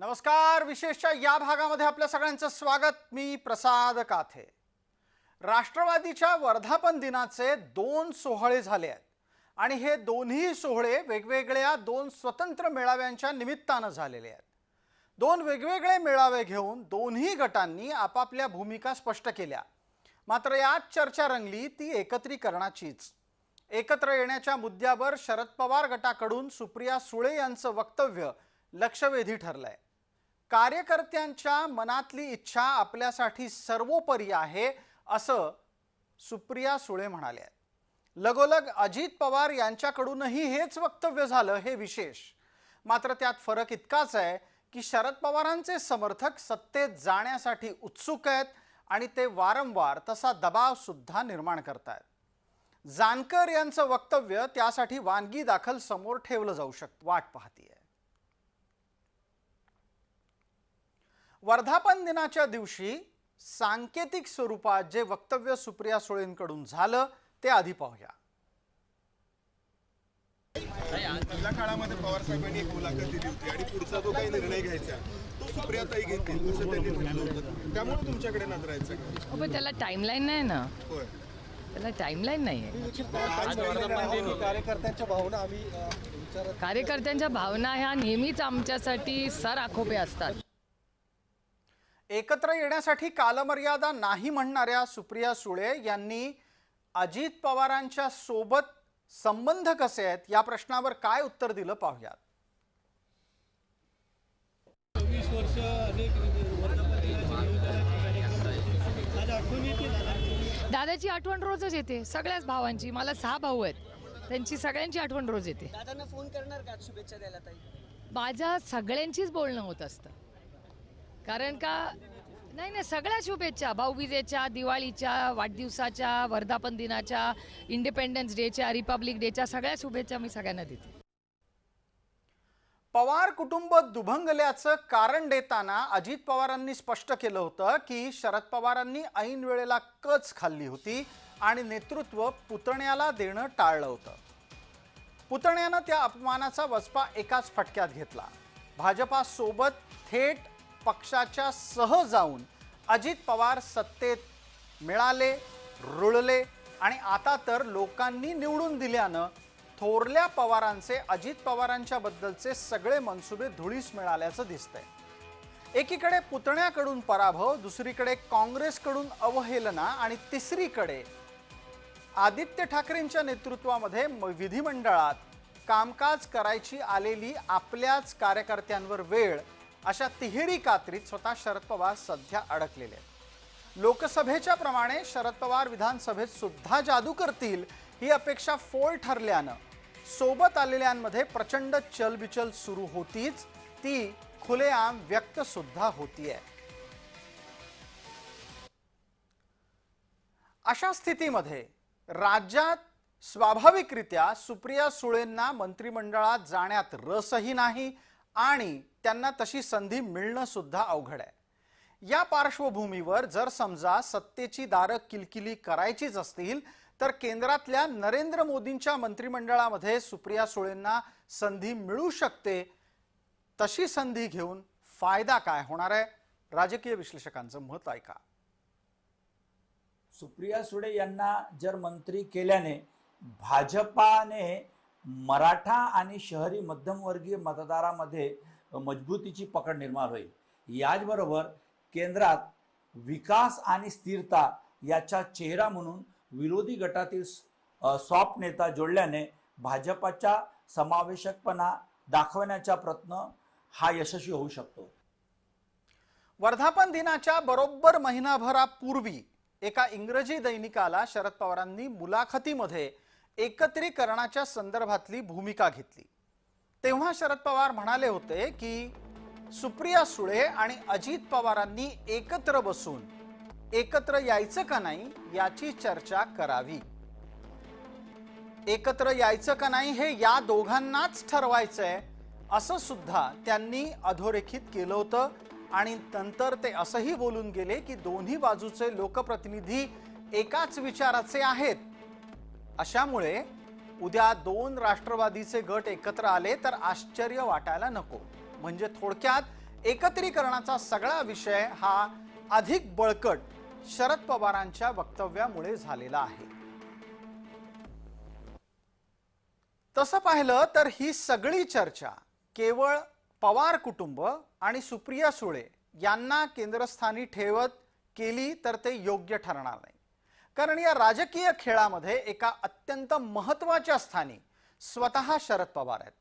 नमस्कार विशेषच्या या भागामध्ये आपल्या सगळ्यांचं स्वागत. मी प्रसाद काथे. राष्ट्रवादीच्या वर्धापन दिनाचे दोन सोहळे झाले आहेत. आणि हे दोन्ही सोहळे वेगवेगळ्या दोन स्वतंत्र मेळाव्यांच्या निमित्तानं झालेले आहेत. दोन वेगवेगळे मेळावे घेऊन दोन्ही गटांनी आपापल्या भूमिका स्पष्ट केल्या. मात्र यात चर्चा रंगली ती एकत्रीकरणाचीच. एकत्र येण्याच्या मुद्द्यावर शरद पवार गटाकडून सुप्रिया सुळे यांचं वक्तव्य लक्षवेधी ठरलंय. कार्यकर्त्यांच्या मनातली इच्छा आपल्यासाठी सर्वोपरी आहे असं सुप्रिया सुळे म्हणाले लगोलग अजित पवार यांच्याकडूनही हेच वक्तव्य झालं हे विशेष. मात्र त्यात फरक इतकाच आहे की शरद पवारांचे समर्थक सत्तेत जाण्यासाठी उत्सुक आहेत आणि ते वारंवार तसा दबाव सुद्धा निर्माण करतायत. जानकर यांचं वक्तव्य त्यासाठी वानगी दाखल समोर ठेवलं जाऊ शकतं वाट पाहतीये. वर्धापन दिनाच्या दिवशी सांकेतिक स्वरूपात जे वक्तव्य सुप्रिया सुळेंकडून झालं ते आधी पाहूया. पहिल्या काळामध्ये पवार साहेबांनी एक मुलाखत दिली होती आणि पुढचा जो काही निर्णय घ्यायचा तो सुप्रियाताई घेतील असं त्यांनी म्हटलं होतं. त्यामुळे तुमच्याकडे नजरायचं हो, पण त्याला नाही ना. त्याला टाईमलाईन नाही आहे. कार्यकर्त्यांच्या भावना आम्ही कार्यकर्त्यांच्या भावना ह्या नेहमीच आमच्यासाठी सर आखोपे असतात. एकत्र येण्यासाठी कालमर्यादा नाही म्हणणाऱ्या सुप्रिया सुळे यांनी अजित पवारांच्या सोबत संबंध कसे आहेत या प्रश्नावर काय उत्तर दिलं पाहूयात. वर्ष अनेक दादाची आठवण रोजच येते सगळ्याच भावांची. मला सहा भाऊ आहेत. त्यांची सगळ्यांची आठवण रोज येते. दादांना फोन करणार का? शुभेच्छा द्यायला ताई. माझ्या सगळ्यांचीच बोलणं होत असतं. कारण का नाही नाही सगळ्या शुभेच्छा. भाऊबीजेच्या दिवाळीच्या वाढदिवसाच्या वर्धापन दिनाच्या इंडिपेंडन्स डेच्या रिपब्लिक डेच्या सगळ्या शुभेच्छा मी सगळ्यांना देते. पवार कुटुंब दुभंगल्याचं कारण देताना अजित पवारांनी स्पष्ट केलं होतं की शरद पवारांनी ऐन वेळेला कच खाल्ली होती आणि नेतृत्व पुतण्याला देणं टाळलं होतं. पुतण्यानं त्या अपमानाचा वचपा एकाच फटक्यात घेतला. भाजपासोबत थेट पक्षाच्या सह जाऊन अजित पवार सत्तेत मिळाले रुळले आणि आता तर लोकांनी निवडून दिल्यानं थोरल्या पवारांचे अजित पवारांच्या बद्दलचे सगळे मनसुबे धुळीस मिळाल्याचं दिसतंय. एकीकडे पुतण्याकडून पराभव दुसरीकडे काँग्रेसकडून अवहेलना आणि तिसरीकडे आदित्य ठाकरेंच्या नेतृत्वामध्ये म- विधिमंडळात कामकाज करायची आलेली आपल्याच कार्यकर्त्यांवर वेळ अशा तिहेरी कात्रीत स्वतः शरद पवार सध्या अडकलेले आहेत. लोकसभेच्या प्रमाणे शरद पवार विधानसभेत सुद्धा जादू करतील ही अपेक्षा फोल ठरल्यानं सोबत आलेल्यांमध्ये प्रचंड चलबिचल सुरू होतीच ती खुलेआम व्यक्त सुद्धा होतीये. अशा स्थितीमध्ये राज्यात स्वाभाविकरित्या सुप्रिया सुळेंना मंत्रिमंडळात जाण्यात रसही नाही आणि त्यांना तशी संधी मिळणं सुद्धा अवघड आहे. या पार्श्वभूमीवर जर समजा सत्तेची दारं किलकिली करायचीच असतील तर केंद्रातल्या नरेंद्र मोदींच्या मंत्रिमंडळामध्ये सुप्रिया सुळेंना संधी मिळू शकते. तशी संधी घेऊन फायदा काय होणार आहे? राजकीय विश्लेषकांचं मत ऐका. सुप्रिया सुळे यांना जर मंत्री केल्याने भाजपाने मराठा आणि शहरी मध्यमवर्गीय मतदारामध्ये मजबूतीची पकड निर्माण होईल. याचबरोबर केंद्रात विकास आणि स्थिरता याचा चेहरा म्हणून विरोधी गटातील सॉफ्ट नेता जोडल्याने भाजपाच्या समावेशकपणा दाखवण्याचा प्रयत्न हा यशस्वी होऊ शकतो. वर्धापन दिनाच्या बरोबर महिनाभरापूर्वी एका इंग्रजी दैनिकाला शरद पवारांनी मुलाखतीमध्ये एकत्रीकरणाच्या संदर्भातली भूमिका घेतली. तेव्हा शरद पवार म्हणाले होते की सुप्रिया सुळे आणि अजित पवारांनी एकत्र बसून एकत्र यायचं का नाही याची चर्चा करावी. एकत्र यायचं का नाही हे या दोघांनाच ठरवायचंय असं सुद्धा त्यांनी अधोरेखित केलं होतं आणि नंतर ते असंही बोलून गेले की दोन्ही बाजूचे लोकप्रतिनिधी एकाच विचाराचे आहेत. अशामुळे उद्या दोन राष्ट्रवादीचे गट एकत्र आले तर आश्चर्य वाटायला नको. म्हणजे थोडक्यात एकत्रीकरणाचा सगळा विषय हा अधिक बळकट शरद पवारांच्या वक्तव्यामुळे झालेला आहे. तसं पाहिलं तर ही सगळी चर्चा केवळ पवार कुटुंब आणि सुप्रिया सुळे यांना केंद्रस्थानी ठेवत केली तर ते योग्य ठरणार नाही. कारण या राजकीय खेळामध्ये एका अत्यंत महत्त्वाच्या स्थानी स्वतः शरद पवार आहेत.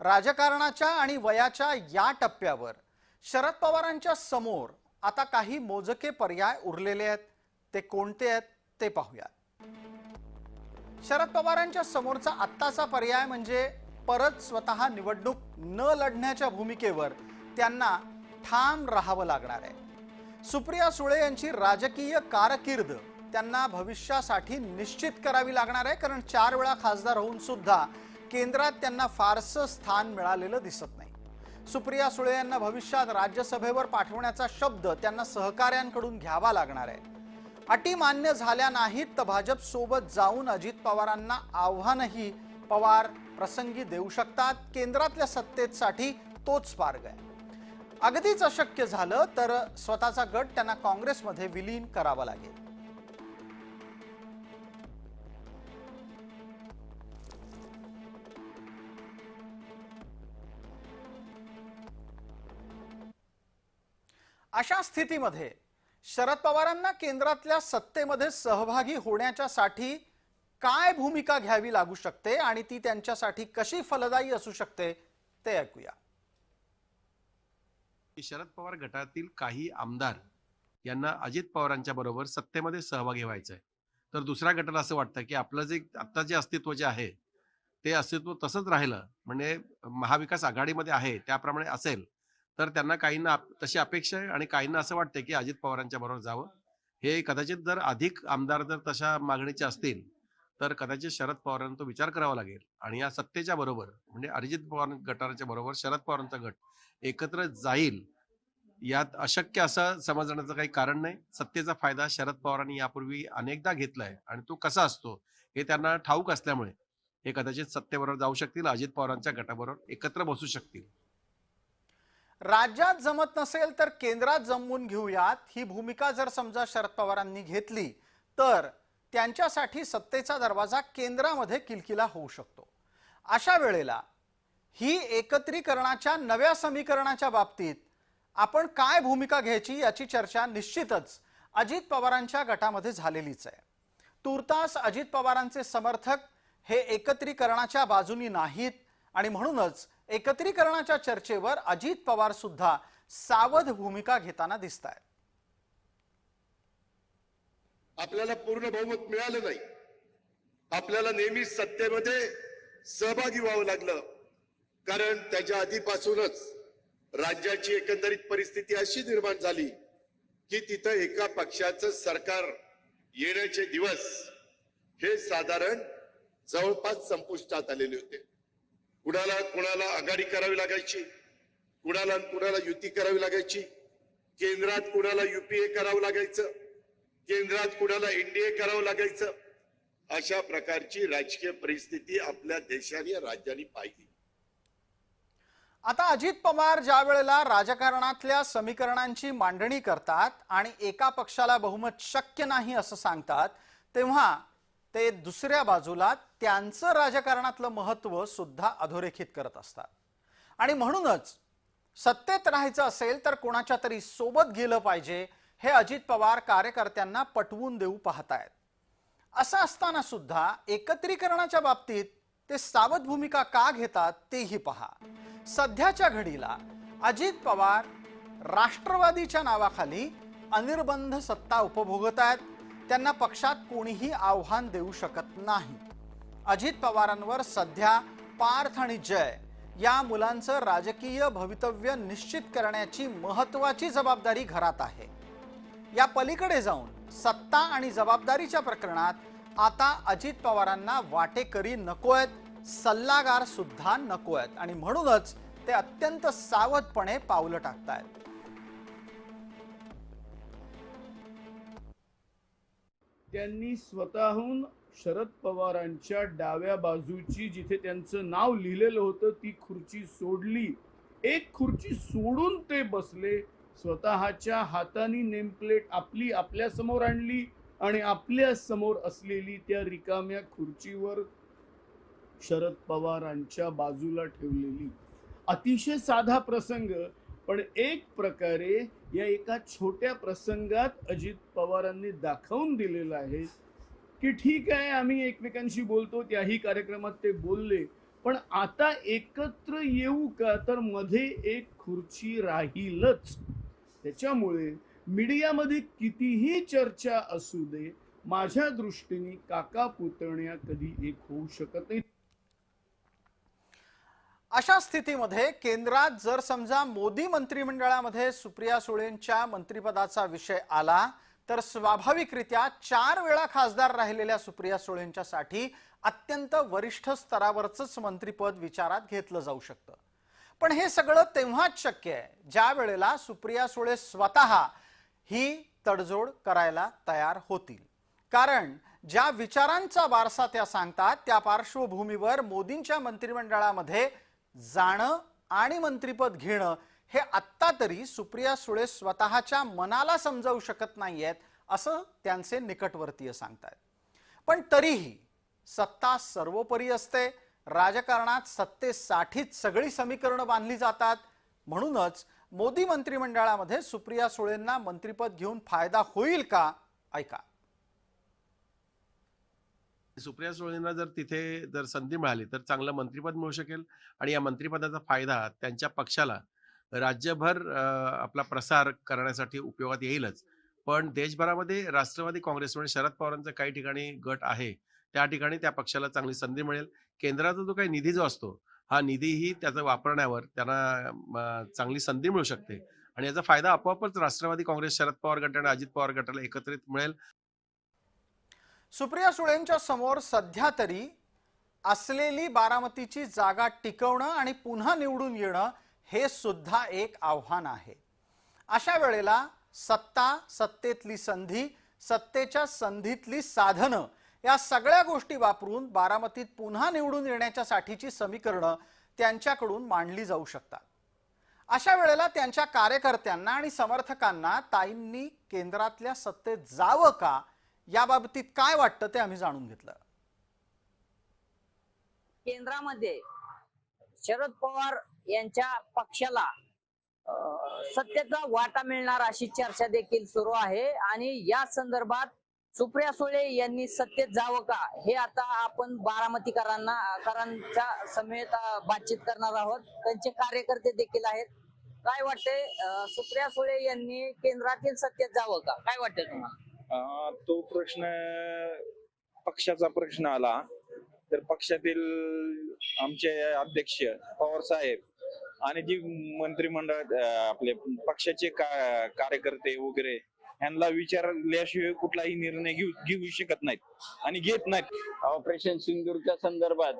राजकारणाच्या आणि वयाच्या या टप्प्यावर शरद पवारांच्या समोर आता काही मोजके पर्याय उरलेले आहेत. ते कोणते आहेत ते पाहूया शरद पवारांच्या समोरचा आत्ताचा पर्याय म्हणजे परत स्वतः निवडणूक न लढण्याच्या भूमिकेवर त्यांना ठाम राहावं लागणार आहे. सुप्रिया सुळे यांची राजकीय कारकीर्द त्यांना भविष्यासाठी निश्चित करावी लागणार आहे कारण चार वेळा खासदार होऊन सुद्धा केंद्रात त्यांना फारसं स्थान मिळालेलं दिसत नाही. सुप्रिया सुळे यांना भविष्यात राज्यसभेवर पाठवण्याचा शब्द त्यांना सहकाऱ्यांकडून घ्यावा लागणार आहे. अटी मान्य झाल्या नाहीत तर भाजप सोबत जाऊन अजित पवारांना आव्हानही पवार प्रसंगी देऊ शकतात. केंद्रातल्या सत्तेसाठी तोच मार्ग आहे. अगदीच अशक्य झालं तर स्वतःचा गट त्यांना काँग्रेसमध्ये विलीन करावा लागेल. अशा स्थितीमध्ये शरद पवारांना केंद्रातल्या सत्तेमध्ये सहभागी होण्याच्यासाठी काय भूमिका घ्यावी लागू शकते आणि ती त्यांच्यासाठी कशी फलदायी असू शकते ते ऐकूया. की शरद पवार गटातील काही आमदार यांना अजित पवारांच्या बरोबर सत्तेमध्ये सहभागी व्हायचं आहे. तर दुसऱ्या गटाला असं वाटतं की आपलं जे आत्ता जे अस्तित्व जे आहे ते अस्तित्व तसंच राहिलं म्हणजे महाविकास आघाडीमध्ये आहे त्याप्रमाणे असेल तर त्यांना काहींना आप- तशी अपेक्षा आहे आणि काहींना असं वाटतं की अजित पवारांच्या बरोबर जावं. हे कदाचित जर अधिक आमदार जर तशा मागणीचे असतील तर कदाचित शरद पवारांना तो विचार करावा लागेल. आणि या सत्तेच्या बरोबर म्हणजे अरिजित पवार गटाच्या बरोबर शरद पवारांचा गट एकत्र जाईल यात अशक्य असं समजण्याचं काही कारण नाही. सत्तेचा फायदा शरद पवारांनी यापूर्वी अनेकदा घेतलाय आणि तो कसा असतो हे त्यांना ठाऊक असल्यामुळे हे कदाचित सत्तेबरोबर जाऊ शकतील अजित पवारांच्या गटाबरोबर एकत्र बसू शकतील. राज्यात जमत नसेल तर केंद्रात जमवून घेऊयात. ही भूमिका जर समजा शरद पवारांनी घेतली तर त्यांच्यासाठी सत्तेचा दरवाजा केंद्रामध्ये किलकिला होऊ शकतो. अशा वेळेला ही एकत्रीकरणाच्या नव्या समीकरणाच्या बाबतीत आपण काय भूमिका घ्यायची याची चर्चा निश्चितच अजित पवारांच्या गटामध्ये झालेलीच आहे. तूर्तास अजित पवारांचे समर्थक हे एकत्रीकरणाच्या बाजूनी नाहीत आणि म्हणूनच एकत्रीकरणाच्या चर्चेवर अजित पवार सुद्धा सावध भूमिका घेताना दिसत आहेत आपल्याला पूर्ण बहुमत मिळालं नाही. आपल्याला नेहमी सत्तेमध्ये सहभागी व्हावं लागलं. कारण त्याच्या आधीपासूनच राज्याची एकंदरीत परिस्थिती अशी निर्माण झाली की तिथं एका पक्षाचं सरकार येण्याचे दिवस हे साधारण जवळपास संपुष्टात आलेले होते. कुणाला कुणाला आघाडी करावी लागायची? कुणाला कुणाला युती करावी लागायची? केंद्रात कुणाला युपीए करावं लागायचं? केंद्रात कुणाला एनडीए करावं लागायचं? अशा प्रकारची राजकीय परिस्थिती आपल्या देशाने राज्याने पाहिली. आता अजित पवार ज्या वेळेला राजकारणातल्या समीकरणांची मांडणी करतात आणि एका पक्षाला बहुमत शक्य नाही असं सांगतात तेव्हा ते दुसऱ्या बाजूला त्यांचं राजकारणातलं महत्त्व सुद्धा अधोरेखित करत असतात. आणि म्हणूनच सत्तेत राहायचं असेल तर कोणाच्या तरी सोबत गेलं पाहिजे हे अजित पवार कार्यकर्त्यांना पटवून देऊ पाहतायत. असं असताना सुद्धा एकत्रीकरणाच्या बाबतीत ते सावध भूमिका का घेतात तेही पहा. सध्याच्या घडीला अजित पवार राष्ट्रवादीच्या नावाखाली अनिर्बंध सत्ता उपभोगत आहेत त्यांना पक्षात कोणीही आव्हान देऊ शकत नाही. अजित पवारांवर सध्या पार्थ आणि जय या मुलांचं राजकीय भवितव्य निश्चित करण्याची महत्वाची जबाबदारी घरात आहे. या पलीकडे जाऊन सत्ता आणि जबाबदारीच्या प्रकरणात आता अजित पवारांना वाटेकरी नकोयत सल्लागार सुद्धा नकोयत आणि म्हणूनच ते अत्यंत सावधपणे पावलं टाकतायत. त्यांनी स्वतःहून शरद पवारांच्या डाव्या बाजूची जिथे त्यांचं नाव लिहिलेलं होतं ती खुर्ची सोडली. एक खुर्ची सोडून ते बसले. स्वतःच्या हाताने नेमप्लेट आपली आपल्यासमोर आणली आणि आपल्यासमोर असलेली त्या रिकाम्या खुर्चीवर शरद पवारांच्या बाजूला ठेवलेली. अतिशय साधा प्रसंग पण एक प्रकारे या एका छोट्या प्रसंगात अजित पवारांनी दाखवून दिलेलं आहे की ठीक आहे आम्ही एकमेकांशी बोलतो त्याही कार्यक्रमात ते बोलले. पण आता एकत्र येऊ का? तर मध्ये एक खुर्ची राहीलच. त्याच्यामुळे मीडियामध्ये कितीही चर्चा असू दे माझ्या दृष्टीने काका पुतण्या कधी एक होऊ शकत नाही अशा स्थितीमध्ये केंद्रात जर समजा मोदी मंत्रिमंडळामध्ये सुप्रिया सुळेंच्या मंत्रिपदाचा विषय आला तर स्वाभाविकरित्या चार वेळा खासदार राहिलेल्या सुप्रिया सुळेंच्यासाठी अत्यंत वरिष्ठ स्तरावरच मंत्रिपद विचारात घेतलं जाऊ शकतं. पण हे सगळं तेव्हाच शक्य आहे ज्या वेळेला सुप्रिया सुळे स्वतः ही तडजोड करायला तयार होतील. कारण ज्या विचारांचा वारसा त्या सांगतात त्या पार्श्वभूमीवर मोदींच्या मंत्रिमंडळामध्ये जाणं आणि मंत्रीपद घेणं हे आत्ता तरी सुप्रिया सुळे स्वतःच्या मनाला समजावू शकत नाहीयेत असं त्यांचे निकटवर्तीय सांगतायत. पण तरीही सत्ता सर्वोपरी असते राजकारणात सत्तेसाठीच सगळी समीकरणं बांधली जातात. म्हणूनच मोदी मंत्रिमंडळामध्ये सुप्रिया सुळेंना मंत्रिपद घेऊन फायदा होईल का? ऐका. सुप्रिया सुळेंना जर तिथे जर संधी मिळाली तर चांगलं मंत्रिपद मिळू शकेल आणि या मंत्रिपदाचा फायदा त्यांच्या पक्षाला राज्यभर आपला प्रसार करण्यासाठी उपयोगात येईलच. पण देशभरामध्ये राष्ट्रवादी काँग्रेसमुळे शरद पवारांचा काही ठिकाणी गट आहे त्या ठिकाणी त्या पक्षाला चांगली संधी मिळेल. केंद्राचा जो काही निधी जो असतो हा निधीही त्याचा वापरण्यावर त्यांना चांगली संधी मिळू शकते. आणि याचा फायदा आपोआपच राष्ट्रवादी काँग्रेस शरद पवार गट आणि अजित पवार गटाला एकत्रित मिळेल. सुप्रिया सुळेंच्या समोर सध्या तरी असलेली बारामतीची जागा टिकवणं आणि पुन्हा निवडून येणं हे सुद्धा एक आव्हान आहे. अशा वेळेला सत्ता सत्तेतली संधी सत्तेच्या संधीतली साधनं या सगळ्या गोष्टी वापरून बारामतीत पुन्हा निवडून येण्याच्या साठीची समीकरणं त्यांच्याकडून मांडली जाऊ शकतात. अशा वेळेला त्यांच्या कार्यकर्त्यांना आणि समर्थकांना ताईंनी केंद्रातल्या सत्तेत जावं का या बाबतीत काय वाटतं ते आम्ही जाणून घेतलं. केंद्रामध्ये शरद पवार यांच्या पक्षाला सत्तेचा वाटा मिळणार अशी चर्चा देखील सुरू आहे. आणि या संदर्भात सुप्रिया सुळे यांनी सत्तेत जावं का हे आता आपण बारामतीकरांना करांच्या समेत बातचीत करणार आहोत. त्यांचे कार्यकर्ते देखील आहेत. काय वाटते सुप्रिया सुळे यांनी केंद्रातील सत्तेत जावं का? काय वाटतंय तुम्हाला? अं, तो प्रश्न पक्षाचा प्रश्न आला. तर पक्षातील आमचे अध्यक्ष पवार साहेब आणि जी मंत्रिमंडळ अं, आपले पक्षाचे का- कार्यकर्ते वगैरे यांना विचारल्याशिवाय कुठलाही निर्णय घेऊ घेऊ शकत नाहीत आणि घेत नाहीत. ऑपरेशन सिंदूरच्या संदर्भात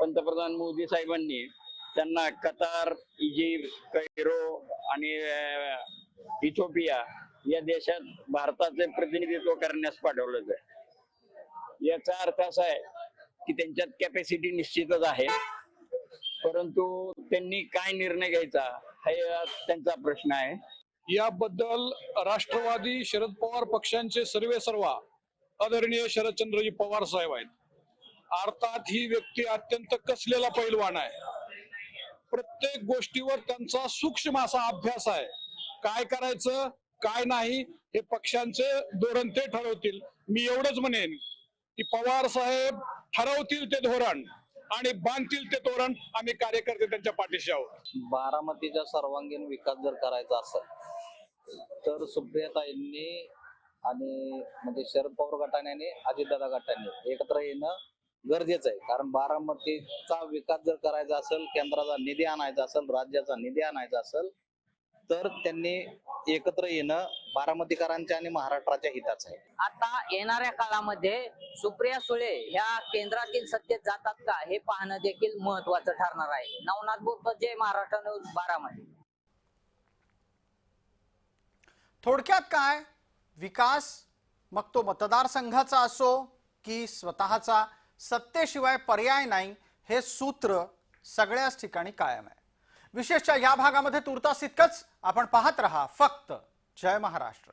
पंतप्रधान मोदी साहेबांनी त्यांना कतार इजिप्त कैरो आणि अं, इथिओपिया या देशात भारताचे प्रतिनिधित्व करण्यास पाठवलं आहे याचा अर्थ असा आहे की त्यांच्यात कॅपॅसिटी निश्चितच आहे. परंतु त्यांनी काय निर्णय घ्यायचा हा त्यांचा प्रश्न आहे. याबद्दल राष्ट्रवादी शरद पवार पक्षांचे सर्वे सर्वा आदरणीय शरदचंद्रजी पवार साहेब आहेत. अर्थात ही व्यक्ती अत्यंत कसलेला पैलवान आहे. प्रत्येक गोष्टीवर त्यांचा सूक्ष्म असा अभ्यास आहे. काय करायचं? काय नाही हे पक्षांचे धोरण ते ठरवतील. मी एवढंच म्हणेन की पवार साहेब ठरवतील ते धोरण आणि बांधतील ते धोरण आम्ही कार्यकर्ते त्यांच्या पाठीशी आहोत. बारामतीचा सर्वांगीण विकास जर करायचा असेल तर सुप्रियाताईंनी आणि म्हणजे शरद पवार गटाने आणि अजितदादा गटाने एकत्र येणं गरजेचं आहे. कारण बारामतीचा विकास जर करायचा असेल केंद्राचा निधी आणायचा असेल राज्याचा निधी आणायचा असेल तर त्यांनी एकत्र येणं बारामतीकरांच्या आणि महाराष्ट्राच्या हिताचं आहे. आता येणाऱ्या काळामध्ये सुप्रिया सुळे ह्या केंद्रातील सत्तेत जातात का हे पाहणं देखील महत्वाचं ठरणार आहे. नवनाथ बोरकर जय महाराष्ट्र न्यूज बारामती. थोडक्यात काय? विकास? मग तो मतदारसंघाचा असो की स्वतःचा सत्तेशिवाय पर्याय नाही हे सूत्र सगळ्याच ठिकाणी कायम आहे. विशेषच्या या भागामध्ये तुर्तास इतकंच आपण पाहत रहा. फक्त जय महाराष्ट्र.